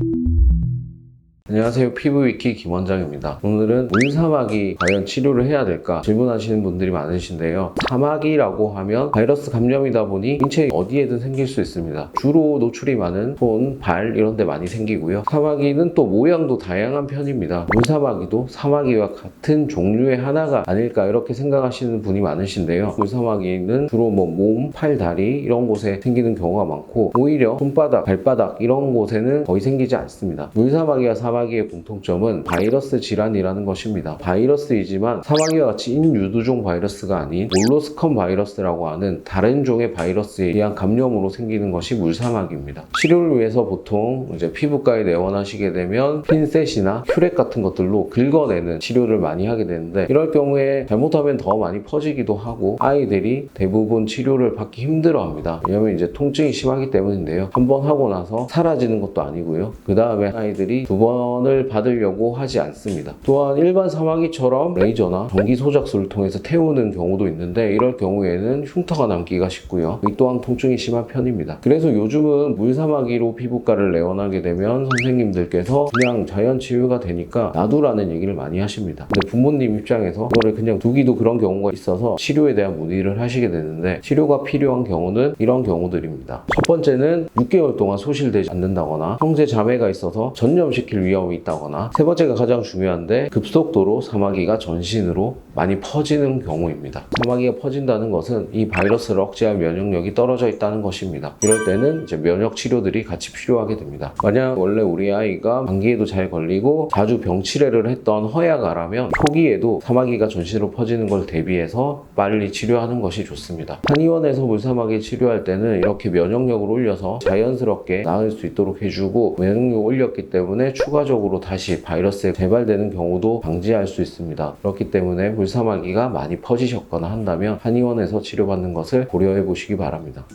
Thank you. 안녕하세요. 피부위키 김원장입니다. 오늘은 물사마귀 과연 치료를 해야 될까 질문하시는 분들이 많으신데요. 사마귀라고 하면 바이러스 감염이다 보니 인체 어디에든 생길 수 있습니다. 주로 노출이 많은 손, 발 이런 데 많이 생기고요. 사마귀는 또 모양도 다양한 편입니다. 물사마귀도 사마귀와 같은 종류의 하나가 아닐까 이렇게 생각하시는 분이 많으신데요. 물사마귀는 주로 뭐 몸, 팔, 다리 이런 곳에 생기는 경우가 많고 오히려 손바닥, 발바닥 이런 곳에는 거의 생기지 않습니다. 물사마귀와 사마귀 의 공통점은 바이러스 질환이라는 것입니다. 바이러스이지만 사마귀와 같이 인유두종 바이러스가 아닌 몰로스컴 바이러스라고 하는 다른 종의 바이러스에 의한 감염으로 생기는 것이 물사마귀입니다. 치료를 위해서 보통 이제 피부과에 내원하시게 되면 핀셋이나 큐렉 같은 것들로 긁어내는 치료를 많이 하게 되는데 이럴 경우에 잘못하면 더 많이 퍼지기도 하고 아이들이 대부분 치료를 받기 힘들어합니다. 왜냐면 이제 통증이 심하기 때문인데요. 한 번 하고 나서 사라지는 것도 아니고요. 그 다음에 아이들이 두번 을 받으려고 하지 않습니다. 또한 일반 사마귀처럼 레이저나 전기 소작술을 통해서 태우는 경우도 있는데 이럴 경우에는 흉터가 남기가 쉽고요. 이 또한 통증이 심한 편입니다. 그래서 요즘은 물사마귀로 피부과를 내원하게 되면 선생님들께서 그냥 자연 치유가 되니까 놔두라는 얘기를 많이 하십니다. 근데 부모님 입장에서 이거를 그냥 두기도 그런 경우가 있어서 치료에 대한 문의를 하시게 되는데 치료가 필요한 경우는 이런 경우들입니다. 첫 번째는 6개월 동안 소실되지 않는다거나 형제 자매가 있어서 전염시킬 위험 이 있다거나 세 번째가 가장 중요한데 급속도로 사마귀가 전신으로 많이 퍼지는 경우입니다. 사마귀가 퍼진다는 것은 이 바이러스를 억제할 면역력이 떨어져 있다는 것입니다. 이럴 때는 이제 면역 치료들이 같이 필요하게 됩니다. 만약 원래 우리 아이가 감기에도 잘 걸리고 자주 병치레를 했던 허약아라면 초기에도 사마귀가 전신으로 퍼지는 걸 대비해서 빨리 치료하는 것이 좋습니다. 한의원에서 물사마귀 치료할 때는 이렇게 면역력을 올려서 자연스럽게 나을 수 있도록 해주고 면역력을 올렸기 때문에 추가적으로 다시 바이러스에 재발되는 경우도 방지할 수 있습니다. 그렇기 때문에 물사마귀가 많이 퍼지셨거나 한다면 한의원에서 치료받는 것을 고려해 보시기 바랍니다.